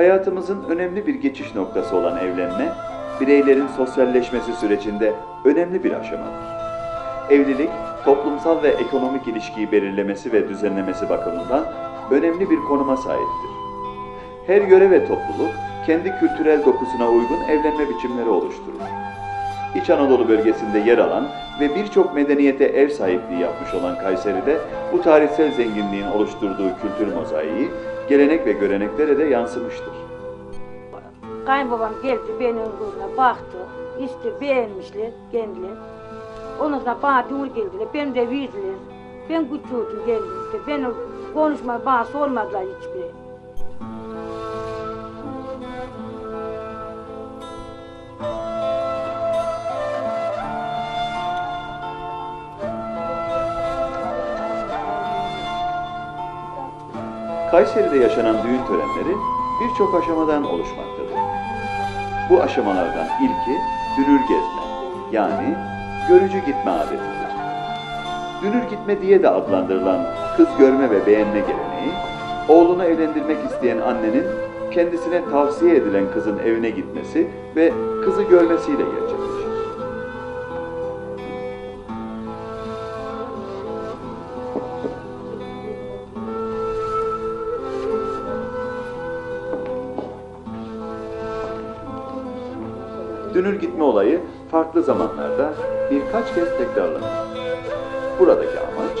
Hayatımızın önemli bir geçiş noktası olan evlenme, bireylerin sosyalleşmesi sürecinde önemli bir aşamadır. Evlilik, toplumsal ve ekonomik ilişkiyi belirlemesi ve düzenlemesi bakımından önemli bir konuma sahiptir. Her yöre ve topluluk kendi kültürel dokusuna uygun evlenme biçimleri oluşturur. İç Anadolu bölgesinde yer alan ve birçok medeniyete ev sahipliği yapmış olan Kayseri'de bu tarihsel zenginliğin oluşturduğu kültür mozaiği gelenek ve göreneklere de yansımıştır. Kayınbabam geldi benim kızına baktı. İşte beğenmişler kendileri. Ondan sonra bana düğür geldiler. Ben de verdiler. Ben küçüğüydüm geldim işte. Ben konuşma bana sormadılar hiçbiri. Kayseri'de yaşanan düğün törenleri birçok aşamadan oluşmaktadır. Bu aşamalardan ilki dünür gezme yani görücü gitme adetidir. Dünür gitme diye de adlandırılan kız görme ve beğenme geleneği, oğlunu evlendirmek isteyen annenin kendisine tavsiye edilen kızın evine gitmesi ve kızı görmesiyle gerçekleşir. Dünür gitme olayı farklı zamanlarda birkaç kez tekrarlanır. Buradaki amaç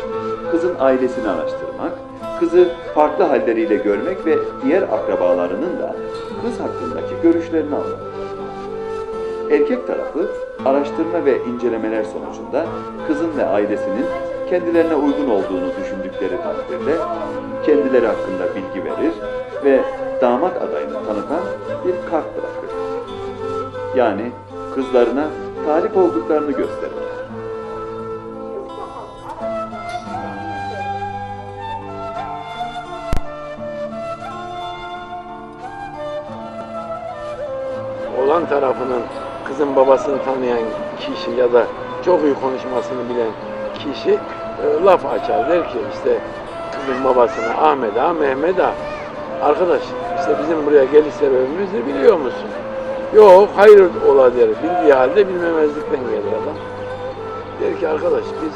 kızın ailesini araştırmak, kızı farklı halleriyle görmek ve diğer akrabalarının da kız hakkındaki görüşlerini almak. Erkek tarafı araştırma ve incelemeler sonucunda kızın ve ailesinin kendilerine uygun olduğunu düşündükleri takdirde kendileri hakkında bilgi verir ve damat adayını tanıtan bir kart bırakır. Yani kızlarına talip olduklarını gösterirler. olan tarafının kızın babasını tanıyan kişi ya da çok iyi konuşmasını bilen kişi e, laf açar der ki işte kızın babasına Ahmet Ağa, Mehmet Ağa. Arkadaş işte bizim buraya geliş sebebimizi biliyor musun? Yok hayır ola der. Bildiği halde bilmemezlikten gelir adam. Der ki arkadaş biz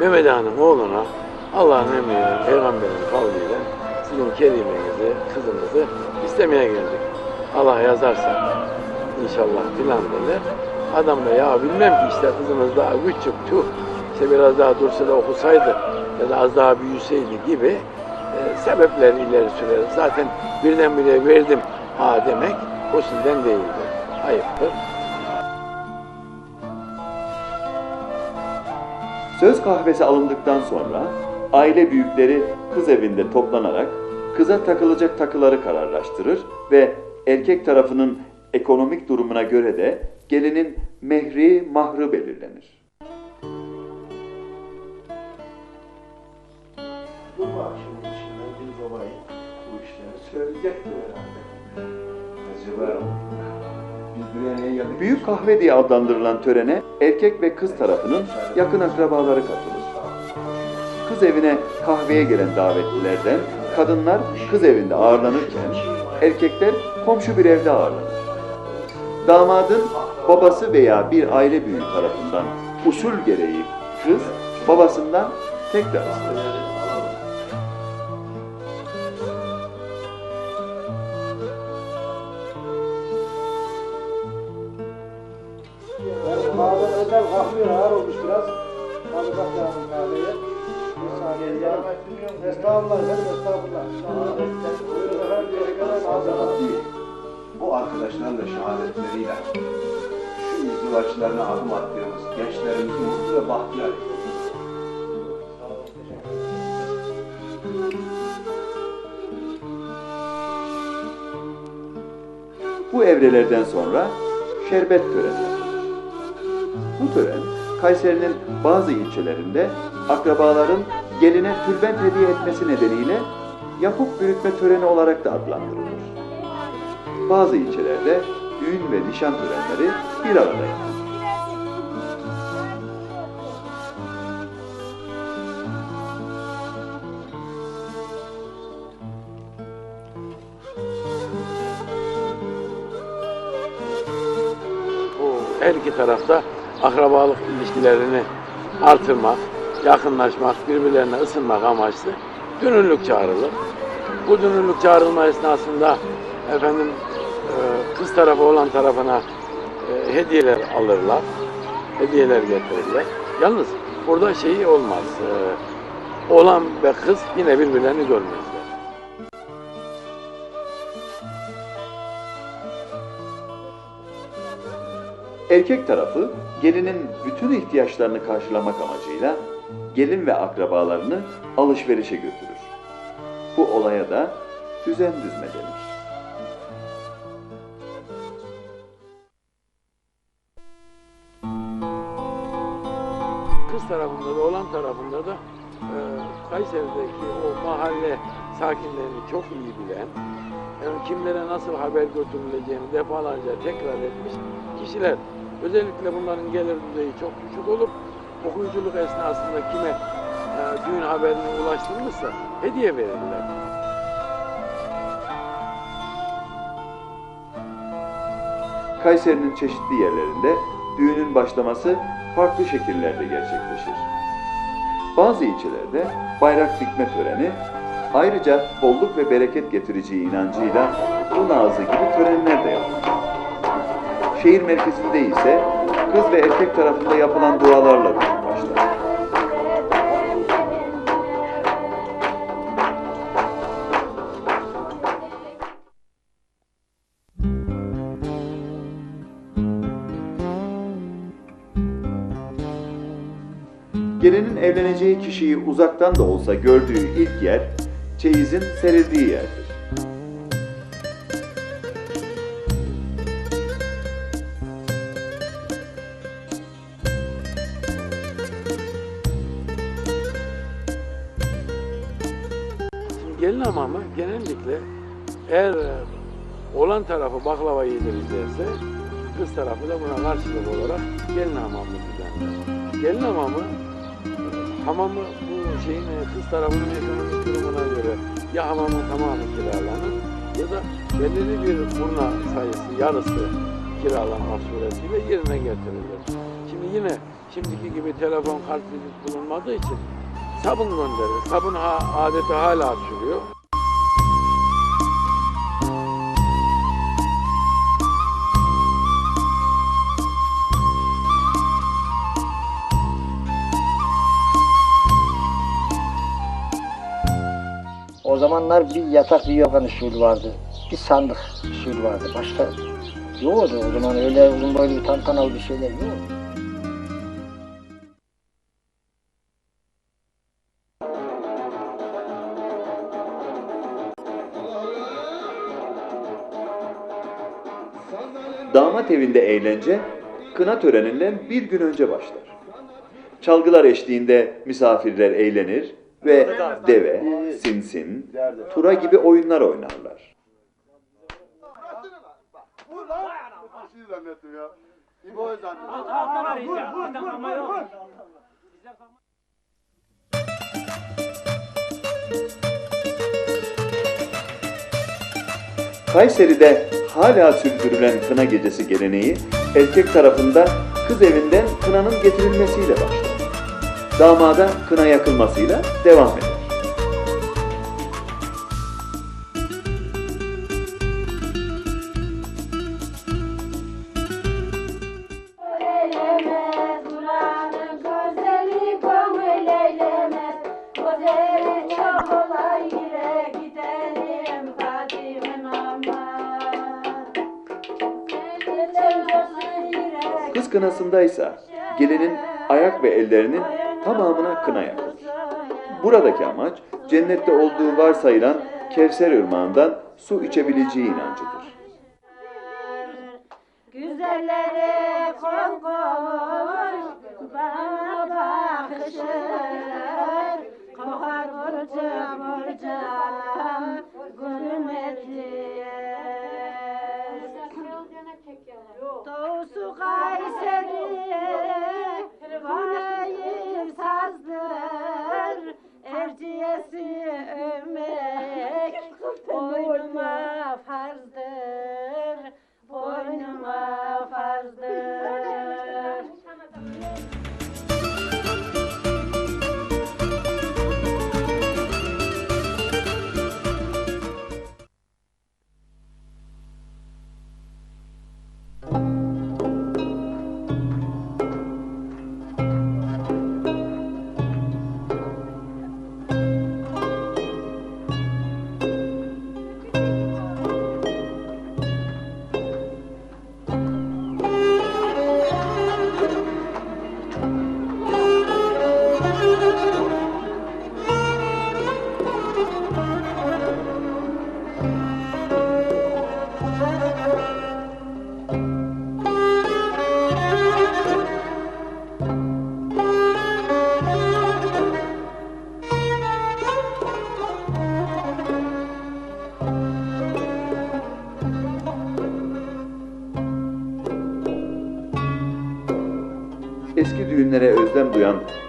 Mehmet Ağa'nın oğluna Allah'ın emriyle, peygamberin kavliyle sizin kerimenizi, kızınızı istemeye geldik. Allah yazarsa inşallah filan derler. Adam da ya bilmem ki işte kızımız daha küçük tüh işte biraz daha dursa da okusaydı ya da az daha büyüseydi gibi e, sebepleri ileri sürer. Zaten birdenbire verdim ha demek hoşinden değildir. Ayıptır. Söz kahvesi alındıktan sonra aile büyükleri kız evinde toplanarak kıza takılacak takıları kararlaştırır ve erkek tarafının ekonomik durumuna göre de gelinin mehri mahrı belirlenir. Bak şimdi içinden bir babayı bu işleri söyleyecektir herhalde. Büyük kahve diye adlandırılan törene erkek ve kız tarafının yakın akrabaları katılır. Kız evine kahveye gelen davetlilerden kadınlar kız evinde ağırlanırken erkekler komşu bir evde ağırlanır. Damadın babası veya bir aile büyüğü tarafından usul gereği kız babasından tekrar ister. Kalkmıyor ağır olmuş biraz. Kalkacak lazım kahveye. Bir saniye ya. Estağfurullah efendim estağfurullah. Buyurun efendim. Bu arkadaşların da şehadetleriyle şu izdivaçlarına adım attığımız gençlerimizi mutlu ve bahtiyar. Bu evrelerden sonra şerbet töreni yapılır. Bu tören Kayseri'nin bazı ilçelerinde akrabaların geline tülbent hediye etmesi nedeniyle yapıp bürütme töreni olarak da adlandırılır. Bazı ilçelerde düğün ve nişan törenleri bir arada yapılır. her iki tarafta akrabalık ilişkilerini artırmak, yakınlaşmak, birbirlerine ısınmak amaçlı dünürlük çağrılır. Bu dünürlük çağrılma esnasında efendim e, kız tarafı olan tarafına e, hediyeler alırlar, hediyeler getirirler. Yalnız burada şeyi olmaz, e, oğlan ve kız yine birbirlerini görmezler. Erkek tarafı gelinin bütün ihtiyaçlarını karşılamak amacıyla gelin ve akrabalarını alışverişe götürür. Bu olaya da düzen düzme denir. Kız tarafında da oğlan tarafında da e, Kayseri'deki o mahalle sakinlerini çok iyi bilen, yani kimlere nasıl haber götürüleceğini defalarca tekrar etmiş kişiler. Özellikle bunların gelir düzeyi çok düşük olup okuyuculuk esnasında kime e, düğün haberini ulaştırmışsa hediye verirler. Kayseri'nin çeşitli yerlerinde düğünün başlaması farklı şekillerde gerçekleşir. Bazı ilçelerde bayrak dikme töreni, ayrıca bolluk ve bereket getireceği inancıyla un ağzı gibi törenler de yapılır. Şehir merkezinde ise kız ve erkek tarafında yapılan dualarla başlar. Gelinin evleneceği kişiyi uzaktan da olsa gördüğü ilk yer, çeyizin serildiği yerdir. Hamamı genellikle eğer olan tarafı baklava yedirecekse kız tarafı da buna karşılık olarak gelin hamamı düzenler. Gelin hamamı hamamı bu şeyin e, kız tarafının ekonomik durumuna göre ya hamamın tamamı kiralanır ya da belirli bir kurna sayısı yarısı kiralanmak suretiyle yerine getirilir. Şimdi yine şimdiki gibi telefon kart bulunmadığı için sabun gönderir. Sabun ha, adeti hala sürüyor. Zamanlar bir yatak bir yorgan usulü vardı. Bir sandık usulü vardı. Başka yoktu o zaman öyle uzun boylu tantanalı bir şeyler yok. Damat evinde eğlence, kına töreninden bir gün önce başlar. Çalgılar eşliğinde misafirler eğlenir ve deve, sinsin, tura gibi oyunlar oynarlar. Kayseri'de hala sürdürülen kına gecesi geleneği erkek tarafında kız evinden kınanın getirilmesiyle başlar. Damada kına yakılmasıyla devam eder. Kız kınasındaysa gelinin ayak ve ellerinin tamamına kına yakılır. Buradaki amaç cennette olduğu varsayılan Kevser ırmağından su içebileceği inancıdır. Güzellere kol Bana bakışır Kokar burcu burcu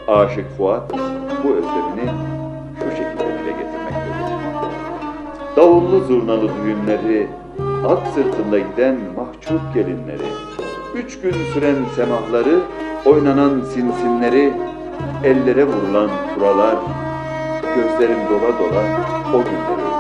Aşık Fuat bu özlemini şu şekilde dile getirmektedir. Davullu zurnalı düğünleri, at sırtında giden mahcup gelinleri, üç gün süren semahları, oynanan sinsinleri, ellere vurulan kuralar, gözlerim dola dola o günleri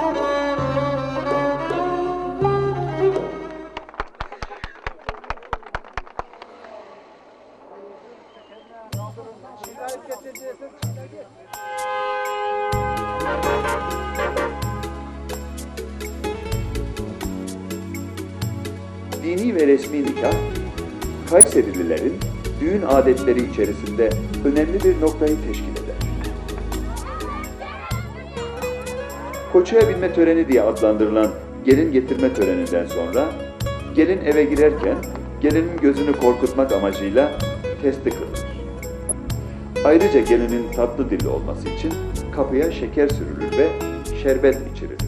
ve resmi nikah, Kayserililerin düğün adetleri içerisinde önemli bir noktayı teşkil eder. Koçaya binme töreni diye adlandırılan gelin getirme töreninden sonra gelin eve girerken gelinin gözünü korkutmak amacıyla testi kırılır. Ayrıca gelinin tatlı dilli olması için kapıya şeker sürülür ve şerbet içirilir.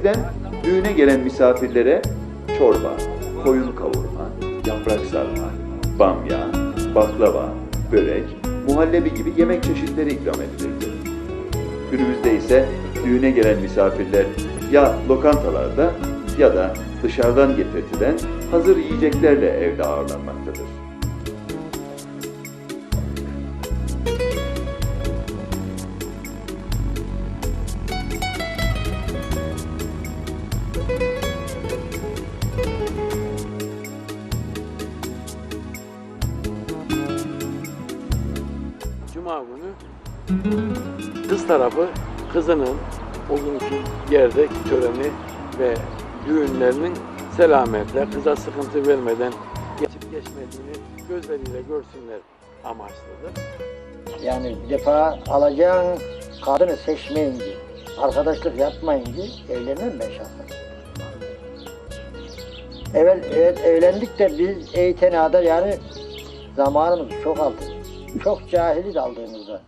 Eskiden düğüne gelen misafirlere çorba, koyun kavurma, yaprak sarma, bamya, baklava, börek, muhallebi gibi yemek çeşitleri ikram edilirdi. Günümüzde ise düğüne gelen misafirler ya lokantalarda ya da dışarıdan getirtilen hazır yiyeceklerle evde ağırlanmaktadır. Günkü yerdeki töreni ve düğünlerinin selametle kıza sıkıntı vermeden geçip geçmediğini gözleriyle görsünler amaçlıdır. Yani bir defa alacağın kadını seçmeyince, arkadaşlık yapmayınca evlenmem ben şahsen. Evet, evet evlendik de biz Eytena'da yani zamanımız çok aldı. Çok cahiliz aldığımızda.